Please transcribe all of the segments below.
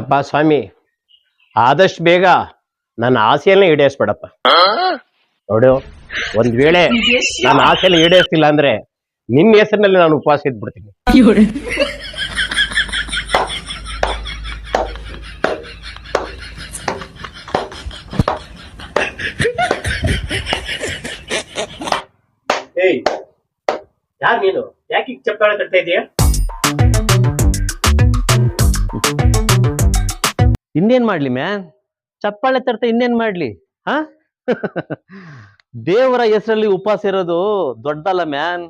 ಅಪ್ಪ ಸ್ವಾಮಿ, ಆದಷ್ಟು ಬೇಗ ನನ್ನ ಆಸೆಯನ್ನ ಈಡೇರಿಸ್ಬೇಡಪ್ಪ. ನೋಡು, ಒಂದ್ ವೇಳೆ ನನ್ನ ಆಸೆಯನ್ನ ಈಡೇರಿಸಿಲ್ಲ ಅಂದ್ರೆ ನಿನ್ನ ಹೆಸರಿನಲ್ಲಿ ನಾನು ಉಪವಾಸ ಇದ್ಬಿಡ್ತೀನಿ. ಯಾರು ನೀನು? ಯಾಕೆ ಚಪ್ಪಾಳೆ ಕಟ್ತಾ ಇದೀಯಾ? ಇನ್ನೇನ್ ಮಾಡ್ಲಿ ಮ್ಯಾನ್ ಚಪ್ಪಾಳೆ ತರ್ತ ಇನ್ನೇನ್ ಮಾಡ್ಲಿ ಹಾ? ದೇವರ ಹೆಸರಲ್ಲಿ ಉಪವಾಸ ಇರೋದು ದೊಡ್ಡಲ್ಲ ಮ್ಯಾನ್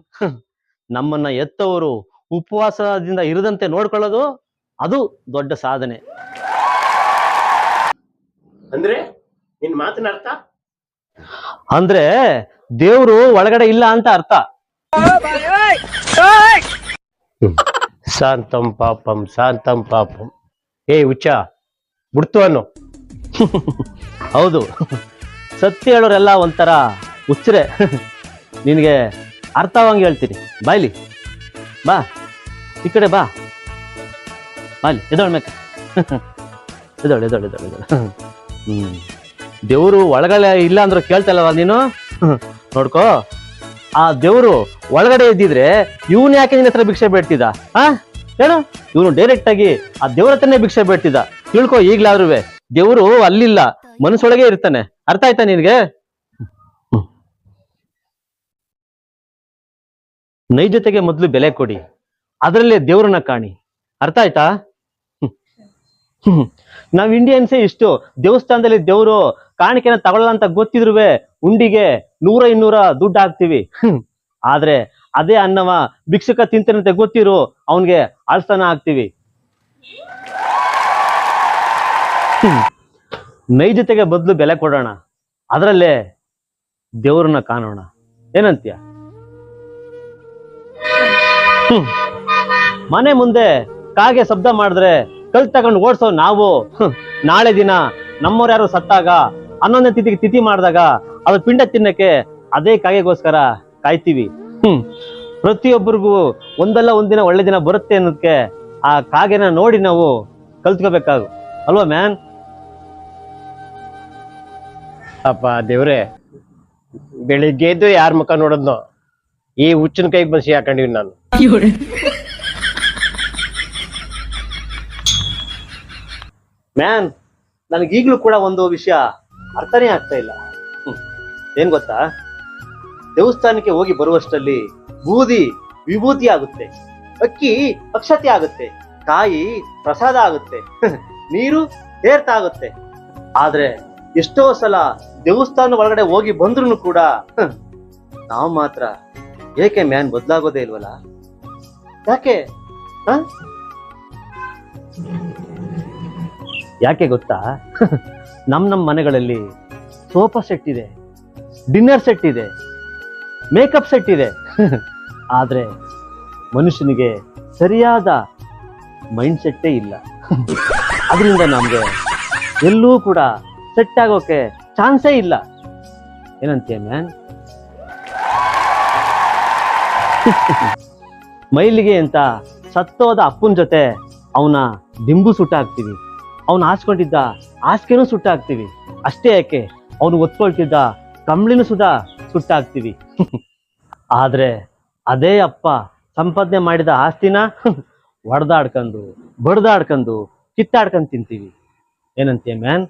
ನಮ್ಮನ್ನ ಎತ್ತವರು ಉಪವಾಸದಿಂದ ಇರದಂತೆ ನೋಡ್ಕೊಳ್ಳೋದು ಅದು ದೊಡ್ಡ ಸಾಧನೆ. ಅಂದ್ರೆ ನಿನ್ ಮಾತಿನ ಅರ್ಥ? ಅಂದ್ರೆ ದೇವ್ರು ಒಳಗಡೆ ಇಲ್ಲ ಅಂತ ಅರ್ಥ. ಶಾಂತಂ ಪಾಪಂ ಶಾಂತಂ ಪಾಪಂ. ಏ ಹುಚ್ಚ ಬಿಡ್ತು ಅನ್ನು. ಹೌದು. ಸತ್ಯ ಹೇಳೋರೆಲ್ಲ ಒಂಥರ ಹುಚ್ಚರೆ. ನಿನಗೆ ಅರ್ಥವಂಗೆ ಹೇಳ್ತೀನಿ. ಬಾಯ್ಲಿ ಬಾ. ಈ ಕಡೆ ಬಾ. ಬಾಯ್ಲಿ ಎದೋಳ್ ಮೇಕ. ಎದೋಳು ಎದೋಳು ಎದೋಳು ಎದೋಳು. ಹ್ಞೂ ದೇವರು ಒಳಗಡೆ ಇಲ್ಲ ಅಂದ್ರೆ ಕೇಳ್ತಲ್ಲವ ನೀನು? ನೋಡ್ಕೋ. ಆ ದೇವರು ಒಳಗಡೆ ಇದ್ದಿದ್ರೆ ಇವನು ಯಾಕೆ ನಿನ್ನ ಹತ್ರ ಭಿಕ್ಷೆ ಬೇಡ್ತಿದ್ದ? ಹಾ ಹೇಳು. ಇವನು ಡೈರೆಕ್ಟ್ ಆಗಿ ಆ ದೇವ್ರ ಹತ್ರನೇ ಭಿಕ್ಷೆ ಬೇಡ್ತಿದ್ದ. ತಿಳ್ಕೊ ಈಗ್ಲಾದ್ರೂ ದೇವರು ಅಲ್ಲಿಲ್ಲ. ಮನಸ್ಸೊಳಗೆ ಇರ್ತಾನೆ. ಅರ್ಥ ಆಯ್ತಾ ನಿನ್ಗೆ? ನೈಜತೆಗೆ ಮೊದಲು ಬೆಲೆ ಕೊಡಿ. ಅದರಲ್ಲೇ ದೇವ್ರನ್ನ ಕಾಣಿ. ಅರ್ಥ ಆಯ್ತಾ. ನಾವ್ ಇಂಡಿಯನ್ಸೇ ಇಷ್ಟು. ದೇವಸ್ಥಾನದಲ್ಲಿ ದೇವ್ರು ಕಾಣಿಕೆನ ತಗೊಳ್ಳಲ್ಲ ಅಂತ ಗೊತ್ತಿದ್ರುವೆ ಉಂಡಿಗೆ ನೂರ ಇನ್ನೂರ ದುಡ್ಡು ಹಾಕ್ತಿವಿ. ಆದ್ರೆ ಅದೇ ಅನ್ನವ ಭಿಕ್ಷುಕ ತಿಂತನಂತೆ ಗೊತ್ತಿರು. ಅವನ್ಗೆ ಅಳ್ಸನ ಹಾಕ್ತಿವಿ. ನೈಜತೆಗೆ ಬದಲು ಬೆಲೆ ಕೊಡೋಣ. ಅದರಲ್ಲೇ ದೇವ್ರನ್ನ ಕಾಣೋಣ. ಏನಂತೀಯ. ಮನೆ ಮುಂದೆ ಕಾಗೆ ಶಬ್ದ ಮಾಡಿದ್ರೆ ಕಲ್ ತಗೊಂಡು ಓಡಿಸೋ ನಾವು. ನಾಳೆ ದಿನ ನಮ್ಮವ್ರು ಯಾರು ಸತ್ತಾಗ, ಹನ್ನೊಂದನೇ ತಿಥಿಗೆ ತಿಥಿ ಮಾಡಿದಾಗ ಅದು ಪಿಂಡ ತಿನ್ನಕ್ಕೆ ಅದೇ ಕಾಗೆಗೋಸ್ಕರ ಕಾಯ್ತೀವಿ. ಹ್ಮ್. ಪ್ರತಿಯೊಬ್ಬರಿಗೂ ಒಂದಲ್ಲ ಒಂದಿನ ಒಳ್ಳೆ ದಿನ ಬರುತ್ತೆ ಅನ್ನೋದಕ್ಕೆ ಆ ಕಾಗೆನ ನೋಡಿ ನಾವು ಕಲ್ತ್ಕೋಬೇಕಾಗು. ಅಲ್ವಾ ಮ್ಯಾನ್? ಅಪ್ಪ ದೇವ್ರೆ, ಬೆಳಿಗ್ಗೆ ಎದ್ದು ಯಾರ ಮುಖ ನೋಡದ್ನೋ, ಈ ಹುಚ್ಚಿನ ಕೈಗೆ ಬಂದು ಹಾಕೊಂಡಿವಿ ನಾನು. ಮ್ಯಾನ್ ನನಗೀಗ್ಲೂ ಕೂಡ ಒಂದು ವಿಷಯ ಅರ್ಥನೇ ಆಗ್ತಾ ಇಲ್ಲ. ಏನ್ ಗೊತ್ತಾ? ದೇವಸ್ಥಾನಕ್ಕೆ ಹೋಗಿ ಬರುವಷ್ಟರಲ್ಲಿ ಬೂದಿ ವಿಭೂತಿ ಆಗುತ್ತೆ, ಅಕ್ಕಿ ಅಕ್ಷತೆ ಆಗುತ್ತೆ, ಕಾಯಿ ಪ್ರಸಾದ ಆಗುತ್ತೆ, ನೀರು ತೇರ್ತ ಆಗುತ್ತೆ. ಆದ್ರೆ ಎಷ್ಟೋ ಸಲ ದೇವಸ್ಥಾನ ಒಳಗಡೆ ಹೋಗಿ ಬಂದ್ರು ಕೂಡ ನಾವು ಮಾತ್ರ ಏಕೆ ಮ್ಯಾನ್ ಬದಲಾಗೋದೇ ಇಲ್ವಲ್ಲ? ಯಾಕೆ? ಯಾಕೆ ಗೊತ್ತಾ? ನಮ್ಮ ನಮ್ಮ ಮನೆಗಳಲ್ಲಿ ಸೋಫಾ ಸೆಟ್ ಇದೆ, ಡಿನ್ನರ್ ಸೆಟ್ ಇದೆ, ಮೇಕಪ್ ಸೆಟ್ ಇದೆ. ಆದರೆ ಮನುಷ್ಯನಿಗೆ ಸರಿಯಾದ ಮೈಂಡ್ ಸೆಟ್ಟೇ ಇಲ್ಲ. ಅದರಿಂದ ನಮಗೆ ಎಲ್ಲೂ ಕೂಡ ಸೆಟ್ ಆಗೋಕೆ ಚಾನ್ಸೇ ಇಲ್ಲ. ಏನಂತೀಯ ಮ್ಯಾನ್? ಮೈಲಿಗೆ ಅಂತ ಸತ್ತೋದ ಅಪ್ಪನ ಜೊತೆ ಅವನ ದಿಂಬು ಸುಟ್ಟ ಹಾಕ್ತೀವಿ ಅವನು ಹಾಸ್ಕೊಂಡಿದ್ದ ಹಾಸಿಗೆನೂ ಸುಟ್ಟ ಅಷ್ಟೇ ಯಾಕೆ ಅವನು ಒತ್ಕೊಳ್ತಿದ್ದ ಕಂಬಳಿನೂ ಸುದಾ ಸುಟ್ಟ ಹಾಕ್ತೀವಿ ಆದ್ರೆ ಅದೇ ಅಪ್ಪ ಸಂಪಾದನೆ ಮಾಡಿದ ಆಸ್ತಿನ ಹೊಡೆದಾಡ್ಕೊಂಡು ಬಡ್ದಾಡ್ಕೊಂಡು ಕಿತ್ತಾಡ್ಕೊಂಡು ತಿಂತೀವಿ. ಏನಂತೀಯ ಮ್ಯಾನ್?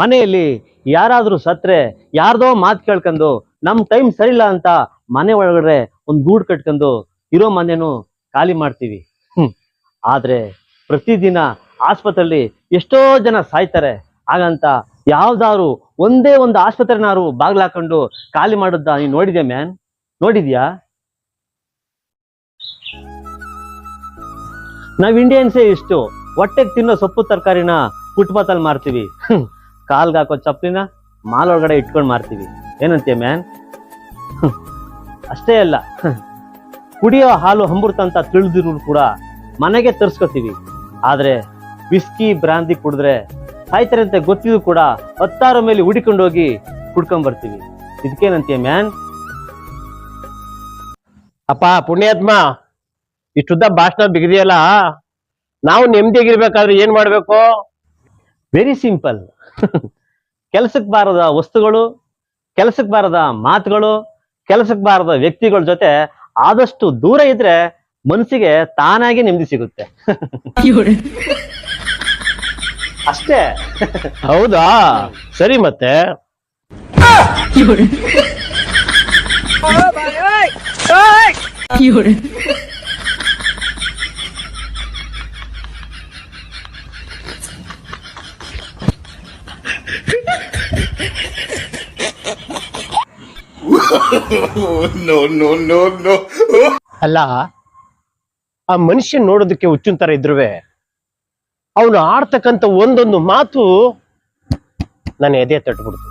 ಮನೆಯಲ್ಲಿ ಯಾರಾದ್ರೂ ಸತ್ರೆ, ಯಾರ್ದೋ ಮಾತು ಕೇಳ್ಕೊಂಡು ನಮ್ಮ ಟೈಮ್ ಸರಿಲ್ಲ ಅಂತ ಮನೆ ಒಳಗಡೆ ಒಂದು ಗೂಡು ಕಟ್ಕೊಂಡು ಇರೋ ಮನೆನೂ ಖಾಲಿ ಮಾಡ್ತೀವಿ. ಹ್ಮ್. ಆದ್ರೆ ಪ್ರತಿದಿನ ಆಸ್ಪತ್ರೆಯಲ್ಲಿ ಎಷ್ಟೋ ಜನ ಸಾಯ್ತಾರೆ. ಹಾಗಂತ ಯಾವ್ದಾದ್ರು ಒಂದೇ ಒಂದು ಆಸ್ಪತ್ರೆನಾರು ಬಾಗ್ಲಾಕೊಂಡು ಖಾಲಿ ಮಾಡುದ್ದ ನೀನ್ ನೋಡಿದ್ಯಾ ಮ್ಯಾನ್? ನೋಡಿದ್ಯಾ? ನಾವ್ ಇಂಡಿಯನ್ಸೇ ಇಷ್ಟು. ಹೊಟ್ಟೆಗೆ ತಿನ್ನೋ ಸೊಪ್ಪು ತರಕಾರಿನ ಫುಟ್ಪಾತಲ್ಲಿ ಮಾರ್ತೀವಿ. ಹ್ಮ್. ಕಾಲ್ಗೆ ಹಾಕೋ ಚಪ್ಪಲಿನ ಮಾಲ್ ಒಳಗಡೆ ಇಟ್ಕೊಂಡು ಮಾರ್ತೀವಿ. ಏನಂತೀಯ ಮ್ಯಾನ್? ಅಷ್ಟೇ ಅಲ್ಲ. ಕುಡಿಯೋ ಹಾಲು ಹಂಬುರ್ತ ಅಂತ ತಿಳಿದಿರು ಕೂಡ ಮನೆಗೆ ತರ್ಸ್ಕೊತೀವಿ. ಆದ್ರೆ ವಿಸ್ಕಿ ಬ್ರಾಂದಿ ಕುಡಿದ್ರೆ ಸಾಯ್ತಾರೆ ಅಂತ ಗೊತ್ತಿದ್ರು ಕೂಡ ಹತ್ತಾರು ಮೇಲೆ ಹುಡಿಕೊಂಡು ಹೋಗಿ ಕುಡ್ಕೊಂಡ್ ಬರ್ತೀವಿ. ಇದಕ್ಕೇನಂತೀಯ ಮ್ಯಾನ್? ಅಪ್ಪ ಪುಣ್ಯಾತ್ಮ ಇಷ್ಟುದ್ದ ಭಾಷಣ ಬಿಗಿದೆಯಲ್ಲ? ನಾವು ನೆಮ್ಮದಿಯಾಗಿರ್ಬೇಕಾದ್ರೆ ಏನ್ ಮಾಡ್ಬೇಕು? ವೆರಿ ಸಿಂಪಲ್ ಕೆಲಸಕ್ಕೆ ಬಾರದ ವಸ್ತುಗಳು ಕೆಲಸಕ್ಕೆ ಬಾರದ ಮಾತುಗಳು ಕೆಲಸಕ್ಕೆ ಬಾರದ ವ್ಯಕ್ತಿಗಳ ಜೊತೆ ಆದಷ್ಟು ದೂರ ಇದ್ರೆ ಮನಸ್ಸಿಗೆ ತಾನಾಗಿ ನೆಮ್ಮದಿ ಸಿಗುತ್ತೆ. ಅಷ್ಟೇ. ಹೌದಾ? ಸರಿ ಮತ್ತೆ. ಅಲ್ಲ ಆ ಮನುಷ್ಯ ನೋಡೋದಕ್ಕೆ ಹುಚ್ಚಿನ ತರ ಇದ್ರುವೆ. ಅವನು ಆಡ್ತಕ್ಕಂಥ ಒಂದೊಂದು ಮಾತು ನಾನು ಎದೆ ತಟ್ಬಿಡ್ತು.